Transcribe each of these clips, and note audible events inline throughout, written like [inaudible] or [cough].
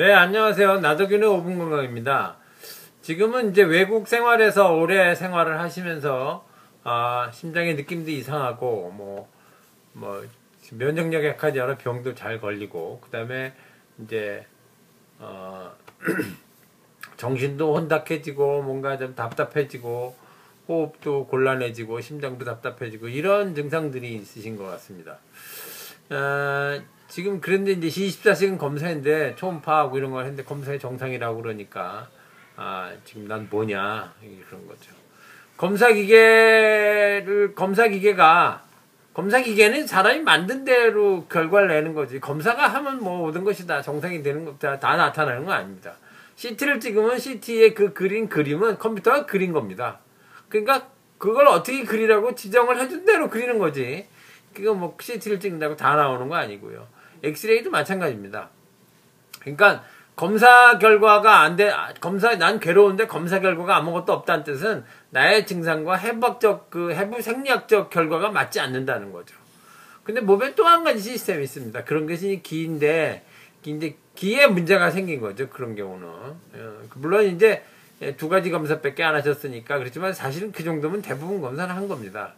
네, 안녕하세요. 나도균의 5분 건강입니다. 지금은 이제 외국 생활에서 오래 생활을 하시면서, 아, 심장의 느낌도 이상하고, 뭐, 뭐, 면역력 약한 여러 병도 잘 걸리고, 그 다음에 이제, 어, [clears throat] 정신도 혼탁해지고, 뭔가 좀 답답해지고, 호흡도 곤란해지고, 심장도 답답해지고, 이런 증상들이 있으신 것 같습니다. 어, 지금 그런데 이제 24시간 검사인데 초음파하고 이런 걸 했는데 검사의 정상이라고 그러니까 아 지금 난 뭐냐 그런 거죠. 검사 기계를 검사 기계가 검사 기계는 사람이 만든 대로 결과를 내는 거지. 검사가 하면 뭐 모든 것이 다 정상이 되는 것다 다 나타나는 건 아닙니다. CT를 찍으면 CT의 그 그린 그림은 컴퓨터가 그린 겁니다. 그러니까 그걸 어떻게 그리라고 지정을 해준 대로 그리는 거지. 그거 뭐 CT를 찍는다고 다 나오는 거 아니고요. 엑스레이도 마찬가지입니다. 그러니까 검사 결과가 안 돼, 검사, 난 괴로운데 검사 결과가 아무것도 없다는 뜻은 나의 증상과 해박적, 그, 해부 생리학적 결과가 맞지 않는다는 거죠. 근데 몸에 또 한 가지 시스템이 있습니다. 그런 것이 기인데, 이제 기에 문제가 생긴 거죠. 그런 경우는. 어, 물론 이제 두 가지 검사밖에 안 하셨으니까 그렇지만 사실은 그 정도면 대부분 검사를 한 겁니다.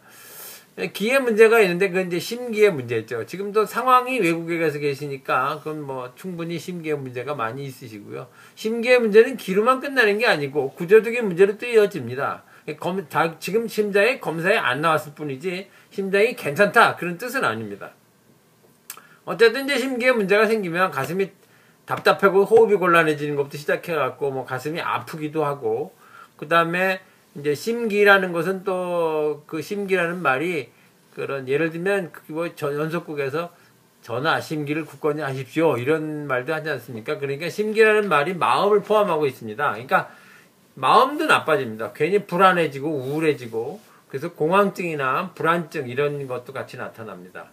기회 문제가 있는데 그건 이제 심기의 문제죠. 지금도 상황이 외국에 가서 계시니까 그건 뭐 충분히 심기의 문제가 많이 있으시고요. 심기의 문제는 기로만 끝나는 게 아니고 구조적인 문제로 또 이어집니다. 검, 다, 지금 심장이 검사에 안 나왔을 뿐이지 심장이 괜찮다 그런 뜻은 아닙니다. 어쨌든 이제 심기의 문제가 생기면 가슴이 답답하고 호흡이 곤란해지는 것부터 시작해갖고 뭐 가슴이 아프기도 하고 그 다음에 이제 심기라는 것은 또 그 심기라는 말이 그런 예를 들면 그뭐 연속국에서 전하 심기를 굳건히 하십시오 이런 말도 하지 않습니까? 그러니까 심기라는 말이 마음을 포함하고 있습니다. 그러니까 마음도 나빠집니다. 괜히 불안해지고 우울해지고 그래서 공황증이나 불안증 이런 것도 같이 나타납니다.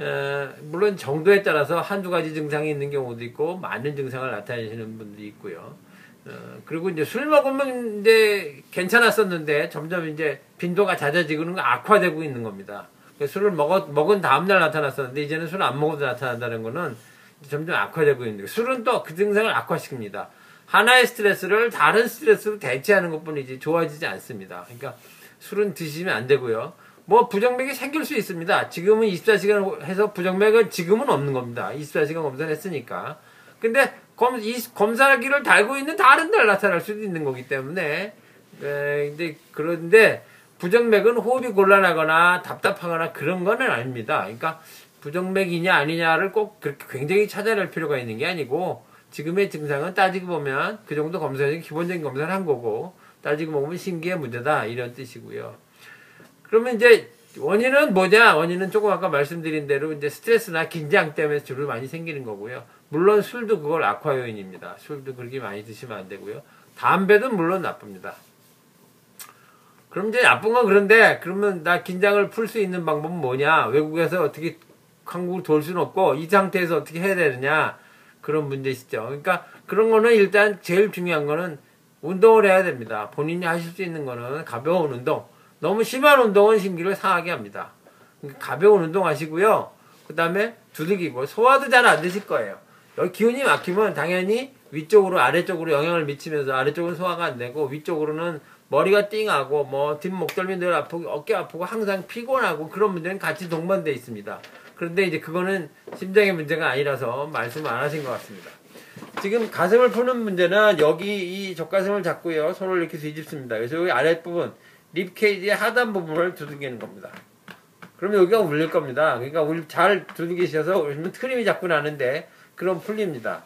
에, 물론 정도에 따라서 한두 가지 증상이 있는 경우도 있고 많은 증상을 나타내시는 분도 있고요. 어, 그리고 이제 술 먹으면 이제 괜찮았었는데 점점 이제 빈도가 잦아지고 악화되고 있는 겁니다. 술을 먹어, 먹은 다음날 나타났었는데 이제는 술 안 먹어도 나타난다는 거는 점점 악화되고 있는 거예요. 술은 또 그 증상을 악화시킵니다. 하나의 스트레스를 다른 스트레스로 대체하는 것 뿐이지 좋아지지 않습니다. 그러니까 술은 드시면 안 되고요. 뭐 부정맥이 생길 수 있습니다. 지금은 24시간 해서 부정맥은 지금은 없는 겁니다. 24시간 검사를 했으니까. 근데 검, 이 검사기를 달고 있는 다른 데 나타날 수도 있는 거기 때문에 네, 근데 그런데 부정맥은 호흡이 곤란하거나 답답하거나 그런 거는 아닙니다. 그러니까 부정맥이냐 아니냐를 꼭 그렇게 굉장히 찾아낼 필요가 있는 게 아니고 지금의 증상은 따지고 보면 그 정도 검사는 기본적인 검사를 한 거고 따지고 보면 심기의 문제다 이런 뜻이고요. 그러면 이제 원인은 뭐냐? 원인은 조금 아까 말씀드린 대로 이제 스트레스나 긴장 때문에 주로 많이 생기는 거고요. 물론 술도 그걸 악화 요인입니다. 술도 그렇게 많이 드시면 안 되고요. 담배도 물론 나쁩니다. 그럼 이제 나쁜 건 그런데 그러면 나 긴장을 풀 수 있는 방법은 뭐냐? 외국에서 어떻게 한국을 돌 수는 없고 이 상태에서 어떻게 해야 되느냐? 그런 문제 있죠. 그러니까 그런 거는 일단 제일 중요한 거는 운동을 해야 됩니다. 본인이 하실 수 있는 거는 가벼운 운동. 너무 심한 운동은 심기를 상하게 합니다. 그러니까 가벼운 운동 하시고요. 그 다음에 두들기고 소화도 잘 안 되실 거예요. 기운이 막히면 당연히 위쪽으로 아래쪽으로 영향을 미치면서 아래쪽은 소화가 안 되고 위쪽으로는 머리가 띵하고 뭐 뒷목덜미 늘 아프고 어깨 아프고 항상 피곤하고 그런 문제는 같이 동반돼 있습니다. 그런데 이제 그거는 심장의 문제가 아니라서 말씀 안 하신 것 같습니다. 지금 가슴을 푸는 문제는 여기 이 젖가슴을 잡고요. 손을 이렇게 뒤집습니다. 그래서 여기 아랫부분 립케이지의 하단 부분을 두들기는 겁니다. 그러면 여기가 울릴 겁니다. 그러니까 잘 두들기셔서 울면 트림이 자꾸 나는데 그럼 풀립니다.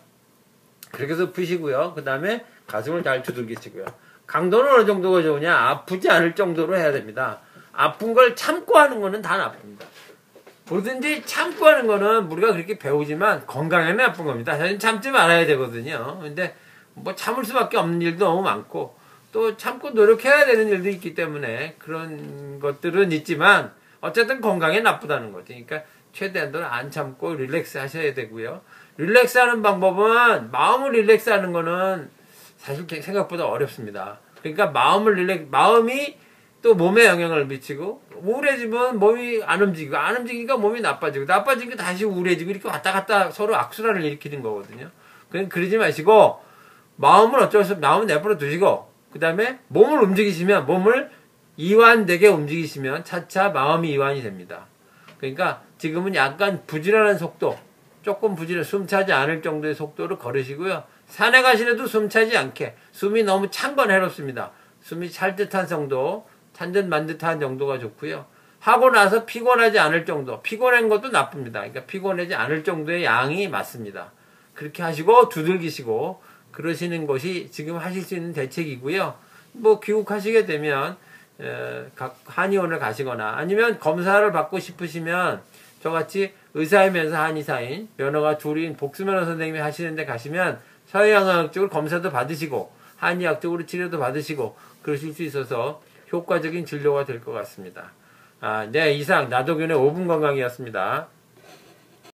그렇게 해서 푸시고요. 그 다음에 가슴을 잘 두들기시고요. 강도는 어느 정도가 좋으냐? 아프지 않을 정도로 해야 됩니다. 아픈 걸 참고 하는 거는 다 나쁩니다. 뭐든지 참고 하는 거는 우리가 그렇게 배우지만 건강에는 나쁜 겁니다. 사실 참지 말아야 되거든요. 근데 뭐 참을 수밖에 없는 일도 너무 많고 또 참고 노력해야 되는 일도 있기 때문에 그런 것들은 있지만 어쨌든 건강에 나쁘다는 거죠. 그러니까 최대한도로 안 참고 릴렉스 하셔야 되고요. 릴렉스 하는 방법은 마음을 릴렉스 하는 거는 사실 생각보다 어렵습니다. 그러니까 마음을 릴렉, 마음이 또 몸에 영향을 미치고 우울해지면 몸이 안 움직이고 안 움직이니까 몸이 나빠지고 나빠지니까 다시 우울해지고 이렇게 왔다 갔다 서로 악순환을 일으키는 거거든요. 그냥 그러지 마시고 마음은 어쩔 수 없, 마음은 내버려 두시고 그 다음에 몸을 움직이시면 몸을 이완되게 움직이시면 차차 마음이 이완이 됩니다. 그러니까 지금은 약간 부지런한 속도, 조금 부지런, 숨 차지 않을 정도의 속도를 걸으시고요. 산에 가시려도 숨 차지 않게, 숨이 너무 찬 건 해롭습니다. 숨이 찰 듯한 정도, 찬 듯 만 듯한 정도가 좋고요. 하고 나서 피곤하지 않을 정도, 피곤한 것도 나쁩니다. 그러니까 피곤하지 않을 정도의 양이 맞습니다. 그렇게 하시고 두들기시고 그러시는 것이 지금 하실 수 있는 대책이고요. 뭐 귀국하시게 되면 에, 각 한의원을 가시거나 아니면 검사를 받고 싶으시면 저같이 의사이면서 한의사인 면허가 둘인 복수면허 선생님이 하시는데 가시면 서양의학 쪽으로 검사도 받으시고 한의학 쪽으로 치료도 받으시고 그러실 수 있어서 효과적인 진료가 될 것 같습니다. 아, 네, 이상 나도균의 5분 건강이었습니다.